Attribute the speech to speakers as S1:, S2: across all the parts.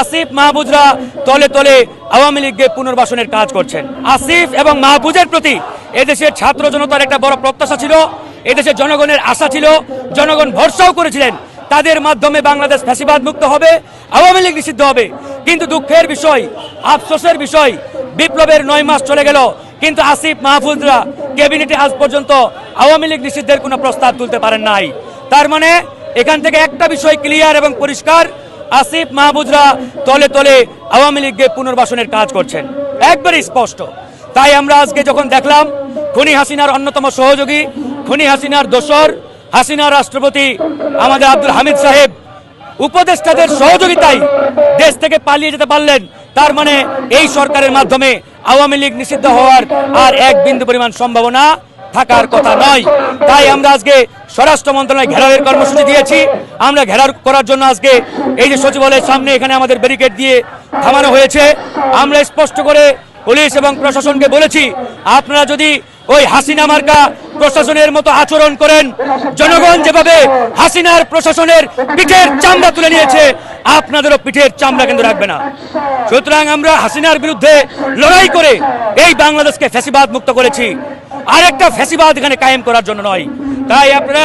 S1: আসিফ মাহবুজরা তলে তলে আওয়ামী লীগকে পুনর্বাসনের কাজ করছেন। আসিফ এবং মাহবুজের প্রতি এদেশের ছাত্র জনতার একটা বড় প্রত্যাশা ছিল, এদেশের জনগণের আশা ছিল, জনগণ ভরসাও করেছিলেন, তাদের মাধ্যমে বাংলাদেশ ফ্যাসিবাদ মুক্ত হবে, আওয়ামী লীগ নিষিদ্ধ হবে। কিন্তু দুঃখের বিষয়, আফসোসের বিষয়, বিপ্লবের নয় মাস চলে গেল, কিন্তু আসিফ মাহফুজরা ক্যাবিনেটে আজ পর্যন্ত আওয়ামী লীগ নিষিদ্ধের কোনো প্রস্তাব তুলতে পারেন নাই। তার মানে এখান থেকে একটা বিষয় ক্লিয়ার এবং পরিষ্কার আসিফ মাহবুজরা তলে তলে আওয়ামী লীগকে পুনর্বাসনের কাজ করছেন। একবারে স্পষ্ট। তাই আমরা আজকে যখন দেখলাম, খুনি হাসিনার অন্যতম সহযোগী, খুনি হাসিনার দোসর হাসিনা রাষ্ট্রপতি আমাদের আব্দুল হামিদ সাহেব, উপদেষ্টাদের সহযোগিতায় দেশ থেকে পালিয়ে যেতে পারলেন, তার মানে এই সরকারের মাধ্যমে আওয়ামী লীগ নিষিদ্ধ হওয়ার আর এক বিন্দু পরিমাণ সম্ভাবনা থাকার কথা নয়। তাই আমরা আজকে স্বরাষ্ট্র মন্ত্রণালয় ঘেরাওয়ের কর্মসূচি দিয়েছি। আমরা ঘেরাও করার জন্য আজকে এই যে সচিবালয়ের সামনে এখানে আমাদের ব্যারিকেড দিয়ে থামানো হয়েছে। আমরা স্পষ্ট করে পুলিশ এবং প্রশাসনকে বলেছি, আপনারা যদি ওই হাসিনা মার্কা প্রশাসনের মতো আচরণ করেন, জনগণ যেভাবে হাসিনার প্রশাসনের পিঠের চামড়া তুলে নিয়েছে, আপনাদেরও পিঠের চামড়া কিন্তু রাখবে না। সুতরাং আমরা হাসিনার বিরুদ্ধে লড়াই করে এই বাংলাদেশকে ফ্যাসিবাদ মুক্ত করেছি। আরেকটা ফ্যাসিবাদ এখানে কায়েম করার জন্য নয়। তাই আপনারা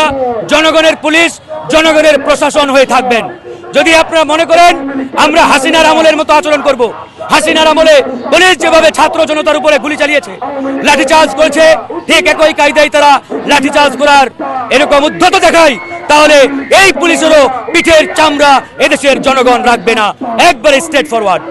S1: জনগণের পুলিশ, জনগণের প্রশাসন হয়ে থাকবেন। যদি আপনারা মনে করেন, আমরা হাসিনার আমলের মতো আচরণ করব। হাসিনার আমলে পুলিশ যেভাবে ছাত্র জনতার উপরে গুলি চালিয়েছে, লাঠিচার্জ করেছে, ঠিক একই কায়দায় তারা লাঠিচার্জ করার এরকম উদ্ধত দেখায়, তাহলে এই পুলিশেরও পিঠের চামড়া এদেশের জনগণ রাখবে না। একবারে স্ট্রেট ফরওয়ার্ড